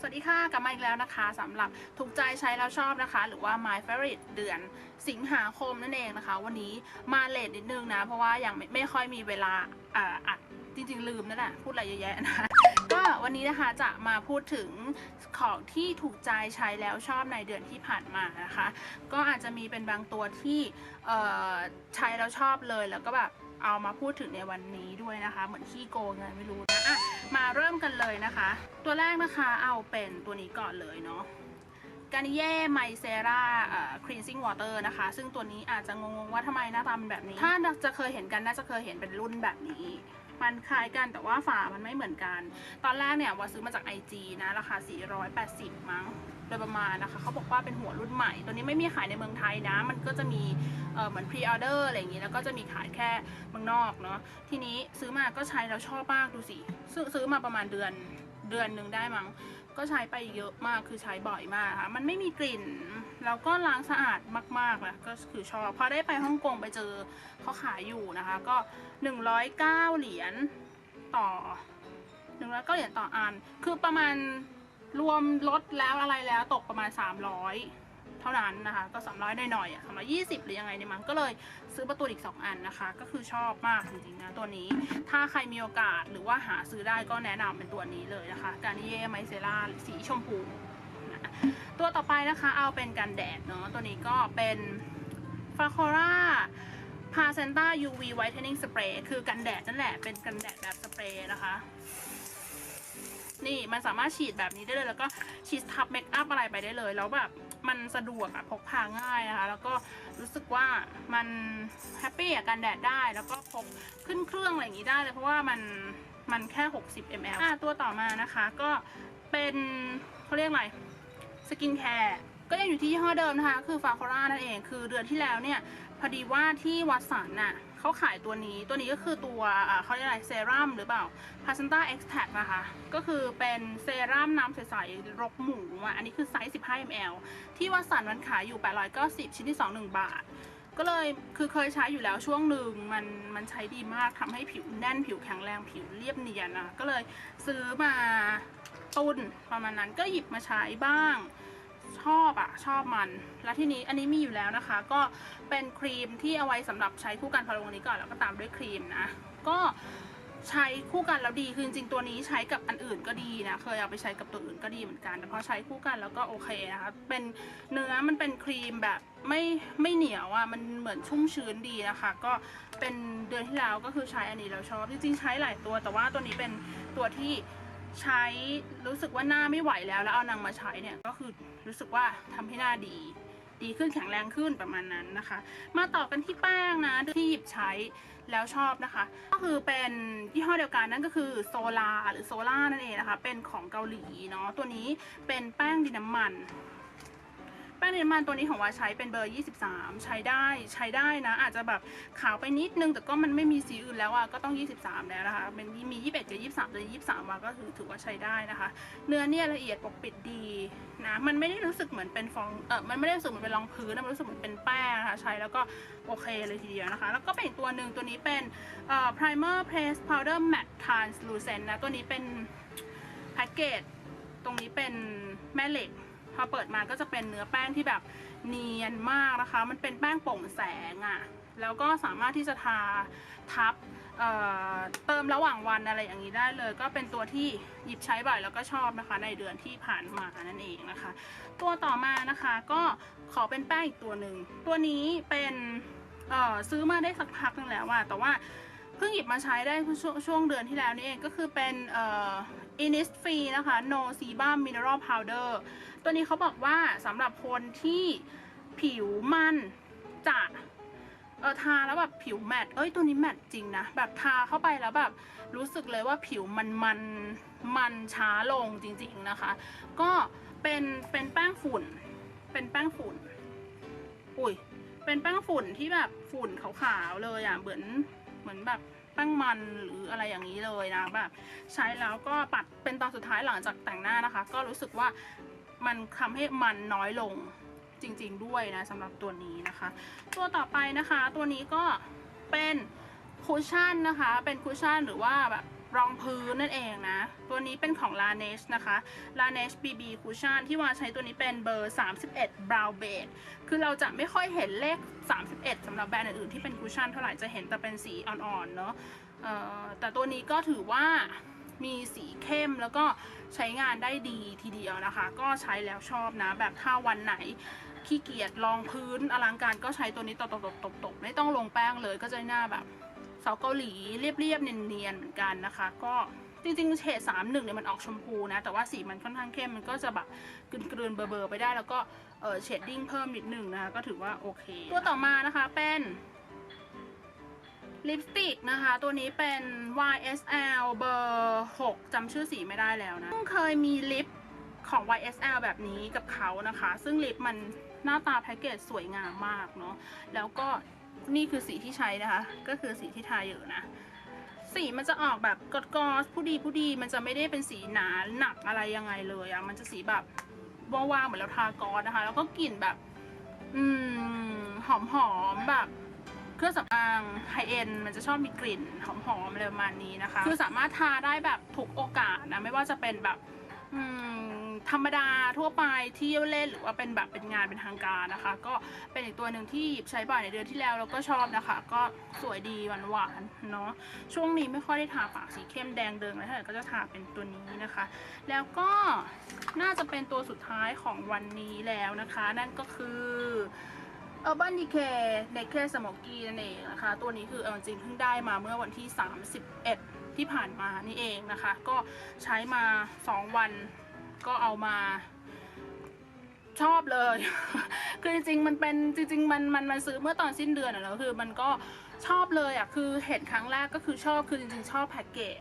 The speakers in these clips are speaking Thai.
สวัสดีค่ะ กลับมาอีกแล้วนะคะสำหรับถูกใจใช้แล้วชอบนะคะ หรือว่า my favorite เดือนสิงหาคมนั่นเองนะคะ วันนี้มาเลทนิดนึงนะ เพราะว่ายังไม่ไม่ค่อยมีเวลาอ่าอัดจริงๆ ลืมนั่นแหละพูดอะไรเยอะแยะนะคะก็วันนี้นะคะจะมาพูดถึงของที่ถูกใจใช้แล้วชอบในเดือนที่ผ่านมานะคะ ก็อาจจะมีเป็นบางตัวที่ใช้แล้วชอบเลยแล้วก็แบบ เอามาพูดถึงในวันนี้ด้วยนะคะ เหมือนขี้โกงไงไม่รู้นะอะมาเริ่มกันเลยนะคะ ตัวแรกนะคะเอาเป็นตัวนี้ก่อนเลยเนาะกานิเย่ไมเซราครีนซิ่งวอเตอร์นะคะ ซึ่งตัวนี้อาจจะงงๆว่าทำไมหน้าตาเป็นแบบนี้ ถ้าจะเคยเห็นกันน่าจะเคยเห็นเป็นรุ่นแบบนี้ มันคล้ายกันแต่ว่าฝามันไม่เหมือนกัน ตอนแรกเนี่ยว่าซื้อมาจาก IG นะราคา 480 มั้งโดยประมาณนะคะเขาบอกว่าเป็นหัวรุ่นใหม่ ตัวนี้ไม่มีขายในเมืองไทยนะ มันก็จะมีเหมือนพรีออเดอร์อะไรอย่างนี้ แล้วก็จะมีขายแค่เมืองนอกเนาะทีนี้ซื้อมาก็ใช้แล้วชอบมากดูสิซื้อซื้อมาประมาณเดือนเดือนหนึ่งได้มั้ง ก็ใช้ไปเยอะมากคือใช้บ่อยมากค่ะมันไม่มีกลิ่น แล้วก็ล้างสะอาดมากๆนะก็คือชอบพอได้ไปฮ่องกงไปเจอเขาขายอยู่นะคะ ก็ 109 เหรียญต่อหนึ่งร้อยเก้าเหรียญต่ออัน คือประมาณรวมลดแล้วอะไรแล้วตกประมาณ 300 ท่านั้นนะคะ ก็ 300หน่อยๆอะ320หรือยังไงเนี่ยมันก็เลยซื้อประตูอีก 2 อันนะคะ ก็คือชอบมากจริงๆนะตัวนี้ ถ้าใครมีโอกาสหรือว่าหาซื้อได้ก็แนะนำเป็นตัวนี้เลยนะคะการนิเย่ไมเซล่าสีชมพูนะตัวต่อไปนะคะเอาเป็นกันแดดเนาะตัวนี้ก็เป็นฟาโคราพาเซนต้า UV Whitening Spray คือกันแดดนั่นแหละ เป็นกันแดดแบบสเปรย์นะคะ นี่มันสามารถฉีดแบบนี้ได้เลย แล้วก็ฉีดทับเมคอัพอะไรไปได้เลย แล้วแบบ มันสะดวกอะพกพาง่ายนะคะ แล้วก็รู้สึกว่ามันแฮปปี้อะกันแดดได้ แล้วก็พกขึ้นเครื่องอะไรอย่างนี้ได้เลยเพราะว่ามันมันแค่ 60 ml อะตัวต่อมานะคะ ก็เป็นเขาเรียกอะไรสกินแคร์ก็ยังอยู่ที่ยี่ห้อเดิมนะคะ คือฟาโคอร่านั่นเอง คือเดือนที่แล้วเนี่ย พอดีว่าที่วัดสันน่ะ เขาขายตัวนี้ตัวนี้ก็คือตัวอ่าเขาเรียกอะไรเซรั่มหรือเปล่า p a c e n t a Extract นะคะ ก็คือเป็นเซรั่มน้ำใสๆรกหมูอะอันนี้คือไซส์ 15 ml ที่วัดสันมันขายอยู่ 890 ชิ้นที่ 2 1 บาท ก็เลยคือเคยใช้อยู่แล้วช่วงหนึ่งมันมันใช้ดีมากทำให้ผิวแน่นผิวแข็งแรงผิวเรียบเนียนนะก็เลยซื้อมาตุนประมาณนั้นก็หยิบมาใช้บ้าง ชอบอะชอบมัน แล้วทีนี้อันนี้มีอยู่แล้วนะคะ ก็เป็นครีมที่เอาไว้สำหรับใช้คู่กันพอลงนี้ก่อนแล้วก็ตามด้วยครีมนะ ก็ใช้คู่กันแล้วดีคือจริงๆตัวนี้ใช้กับอันอื่นก็ดีนะเคยเอาไปใช้กับตัวอื่นก็ดีเหมือนกัน แต่พอใช้คู่กันแล้วก็โอเคนะคะเป็นเนื้อมันเป็นครีมแบบไม่ไม่เหนียวอะมันเหมือนชุ่มชื้นดีนะคะ ก็เป็นเดือนที่แล้วก็คือใช้อันนี้แล้วชอบจริงๆใช้หลายตัว แต่ว่าตัวนี้เป็นตัวที่ ใช้รู้สึกว่าหน้าไม่ไหวแล้วแล้วเอานางมาใช้เนี่ยก็คือรู้สึกว่าทำให้หน้าดี ดีขึ้นแข็งแรงขึ้นประมาณนั้นนะคะ มาต่อกันที่แป้งนะที่หยิบใช้แล้วชอบนะคะ ก็คือเป็นยี่ห้อเดียวกันนั่นก็คือโซลาหรือโซล่านั่นเองนะคะ เป็นของเกาหลีเนาะตัวนี้เป็นแป้งดินน้ำมัน ป้งดินน้ำมันตัวนี้ของว่าใช้เป็นเบอร์ 23 ใช้ได้ใช้ได้นะ อาจจะแบบขาวไปนิดนึง แต่ก็มันไม่มีสีอื่นแล้วอะก็ต้อง 23 แล้วนะคะเป็นมี 21 กับ 23แต่23ว่าก็ถือถือว่าใช้ได้นะคะ เนื้อเนี่ยละเอียดปกปิดดีนะมันไม่ได้รู้สึกเหมือนเป็นฟองเออมันไม่ได้รู้สึกเหมือนเป็นรองพื้นนะมันรู้สึกเหมือนเป็นแป้งนะคะใช้แล้วก็โอเคเลยทีเดียวนะคะ แล้วก็เป็นอีกตัวหนึ่งตัวนี้เป็นเอ่อ primer paste powder matte translucent นะตัวนี้เป็นแพ็กเกจตรงนี้เป็นแม่เหล็ก พอเปิดมาก็จะเป็นเนื้อแป้งที่แบบเนียนมากนะคะ มันเป็นแป้งโปร่งแสงอะ่ะแล้วก็สามารถที่จะทาทับเเติมระหว่างวันอะไรอย่างนี้ได้เลย ก็เป็นตัวที่หยิบใช้บ่อยแล้วก็ชอบนะคะในเดือนที่ผ่านมานั่นเองนะคะ ตัวต่อมานะคะก็ขอเป็นแป้งอีกตัวหนึ่งตัวนี้เป็นซื้อมาได้สักพักนึงแล้วอะแต่ว่าเพิ่งหยิบมาใช้ได้ช่วงช่วงเดือนที่แล้วนี่เองก็คือเป็นเอ อ Innisfree นะคะ No Sebum Mineral Powder ตัวนี้เขาบอกว่าสำหรับคนที่ผิวมันจะเออทาแล้วแบบผิวแมตต์เอ้ยตัวนี้แมตต์จริงนะ แบบทาเข้าไปแล้วแบบรู้สึกเลยว่าผิวมันมันมันช้าลงจริงๆนะคะ ก็เป็นเป็นแป้งฝุ่น เป็นแป้งฝุ่น อุ้ยเป็นแป้งฝุ่นที่แบบฝุ่นขาวๆเลยอะเหมือนเหมือนแบบ แป้งมันหรืออะไรอย่างนี้เลยนะแบบใช้แล้วก็ปัดเป็นตอนสุดท้ายหลังจากแต่งหน้านะคะ ก็รู้สึกว่ามันทำให้มันน้อยลงจริง ๆ ด้วยนะสำหรับตัวนี้นะคะ ตัวต่อไปนะคะ ตัวนี้ก็เป็นคุชชั่นนะคะ เป็นคุชชั่นหรือว่าแบบ รองพื้นนั่นเองนะ ตัวนี้เป็นของ Laneige นะคะ Laneige BB Cushion ที่ว่าใช้ตัวนี้เป็นเบอร์ 31 Brow Beige คือเราจะไม่ค่อยเห็นเลข 31สำหรับแบรนด์อื่นๆที่เป็นคุชชั่นเท่าไหร่จะเห็นแต่เป็นสีอ่อนๆเนาะแต่ตัวนี้ก็ถือว่ามีสีเข้มแล้วก็ใช้งานได้ดีทีเดียวนะคะ ก็ใช้แล้วชอบนะ แบบถ้าวันไหนขี้เกียจรองพื้นอลังการก็ใช้ตัวนี้ตบๆๆๆไม่ต้องลงแป้งเลยก็จะหน้าแบบ สาวเกาหลีเรียบๆเนียนๆเหมือนกันนะคะ ก็จริงๆเฉด3 1เนี่ยมันออกชมพูนะแต่ว่าสีมันค่อนข้างเข้มมันก็จะแบบกลืนๆเบลอๆไปได้แล้วก็เออเชดดิ้งเพิ่มนิดหนึ่งนะคะก็ถือว่าโอเค ตัวต่อมานะคะเป็นลิปสติกนะคะ ตัวนี้เป็น YSL เบอร์ 6จำชื่อสีไม่ได้แล้วนะเคยมีลิปของ YSL แบบนี้กับเขานะคะ ซึ่งลิปมันหน้าตาแพ็กเกจสวยงามมากเนาะแล้วก็ นี่คือสีที่ใช้นะคะ ก็คือสีที่ทาอยู่นะ สีมันจะออกแบบกอดกอสผู้ดีผู้ดีมันจะไม่ได้เป็นสีหนาหนักอะไรยังไงเลยอะมันจะสีแบบว่างๆเหมือนเราทากอสนะคะ แล้วก็กลิ่นแบบ อืมหอมหอมๆแบบเครื่องสำอางไฮเอ็นมันจะชอบมีกลิ่นหอมๆอะไรประมาณนี้นะคะ คือสามารถทาได้แบบทุกโอกาสนะ ไม่ว่าจะเป็นแบบ ธรรมดาทั่วไปเที่ยวเล่นหรือว่าเป็นแบบเป็นงานเป็นทางการนะคะ ก็เป็นอีกตัวหนึ่งที่หยิบใช้บ่อยในเดือนที่แล้วแล้วก็ชอบนะคะ ก็สวยดีหวานๆเนาะช่วงนี้ไม่ค่อยได้ทาปากสีเข้มแดงเดิงอะไรเท่าไหร่ก็จะทาเป็นตัวนี้นะคะ แล้วก็น่าจะเป็นตัวสุดท้ายของวันนี้แล้วนะคะ นั่นก็คือ Urban Decay Naked Smoky นั่นเองนะคะ ตัวนี้คือเอาจริงเพิ่งได้มาเมื่อวันที่ 31 ที่ผ่านมานี่เองนะคะ ก็ใช้มา 2 วัน ก็เอามาชอบเลย คือจริงๆ มันเป็นจริง ๆ มันมันมันซื้อเมื่อตอนสิ้นเดือนอะเนอะคือมันก็ชอบเลยอะคือเห็นครั้งแรกก็คือชอบคือจริงๆ ชอบแพ็กเกจ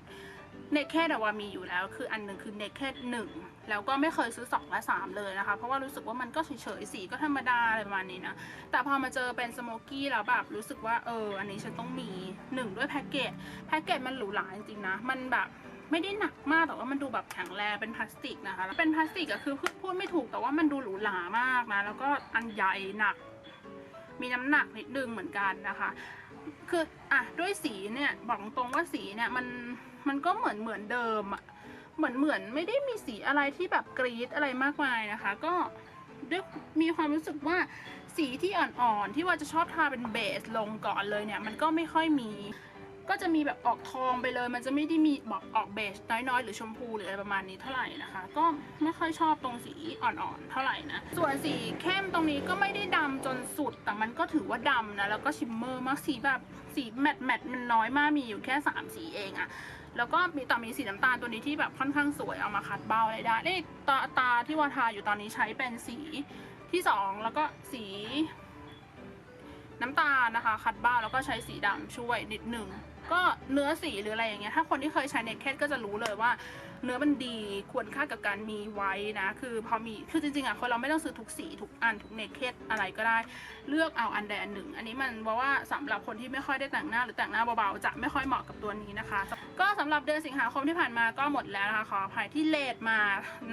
เนคแค่แต่ว่ามีอยู่แล้ว คืออันหนึ่งคือเนคแค่หนึ่งแล้วก็ไม่เคยซื้อ 2 และ 3 เลยนะคะ เพราะว่ารู้สึกว่ามันก็เฉยๆสีก็ธรรมดาอะไรประมาณนี้นะ แต่พอมาเจอเป็นสโมกี้แล้วแบบรู้สึกว่าเออ อันนี้ฉันต้องมีหนึ่งด้วยแพ็กเกจแพ็กเกจมันหรูหราจริงๆนะ มันแบบ ไม่ได้หนักมากแต่ว่ามันดูแบบแข็งแรงเป็นพลาสติกนะคะแล้วเป็นพลาสติกอะคือพูดไม่ถูกแต่ว่ามันดูหรูหรามากนะ แล้วก็อันใหญ่หนัก มีน้ำหนักนิดนึงเหมือนกันนะคะ คืออะด้วยสีเนี่ยบอกตรงว่าสีเนี่ยมันมันก็เหมือนเหมือนเดิมอะเหมือนเหมือนไม่ได้มีสีอะไรที่แบบกรีดอะไรมากมายนะคะ ก็ด้วยมีความรู้สึกว่าสีที่อ่อนๆที่ว่าจะชอบทาเป็นเบสลงก่อนเลยเนี่ย มันก็ไม่ค่อยมี ก็จะมีแบบออกทองไปเลย มันจะไม่ได้มีบอกออกเบสน้อยๆ หรือชมพูหรืออะไรประมาณนี้เท่าไหร่นะคะ ก็ไม่ค่อยชอบตรงสีอ่อนๆ เท่าไหร่นะ ส่วนสีเข้มตรงนี้ก็ไม่ได้ดำจนสุด แต่มันก็ถือว่าดำนะ แล้วก็ชิมเมอร์มากสีแบบสีแมตต์แมตต์มันน้อยมากมีอยู่แค่ 3 สีเองอะแล้วก็มีต่อมีสีน้ำตาลตัวนี้ที่แบบค่อนข้างสวยเอามาคัดเบ้าได้ได้นี่ตาตาที่วาทาอยู่ตอนนี้ใช้เป็นสีที่สองแล้วก็สีน้ำตาลนะคะ คัดบ้าแล้วก็ใช้สีดำช่วยนิดหนึ่ง ก็เนื้อสีหรืออะไรอย่างเงี้ยถ้าคนที่เคยใช้เน k เ d ก็จะรู้เลยว่า เนื้อมันดีควรค่ากับการมีไว้นะคือพอมีคือจริงๆอะคนเราไม่ต้องซื้อทุกสีทุกอันทุกเน k เ d อะไรก็ได้ เลือกเอาอันใดอันหนึ่ง อันนี้มันบอกว่าสำหรับคนที่ไม่ค่อยได้แต่งหน้าหรือแต่งหน้าเบาๆจะไม่ค่อยเหมาะกับตัวนี้นะคะ ก็สำหรับเดือนสิงหาคมที่ผ่านมาก็หมดแล้วนะคะขออภัยที่เลทมา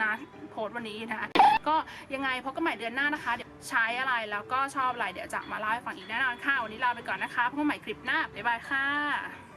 นะโพสต์วันนี้นะคะก็ยังไงพบกันใหม่เดือนหน้านะคะเดี๋ยวใช้อะไรแล้วก็ชอบอะไรเดี๋ยวจะมาเล่าให้ฟังอีกแน่นอนค่ะวันนี้ลาไปก่อนนะคะพบกันใหม่คลิปหน้าบ๊ายบายค่ะ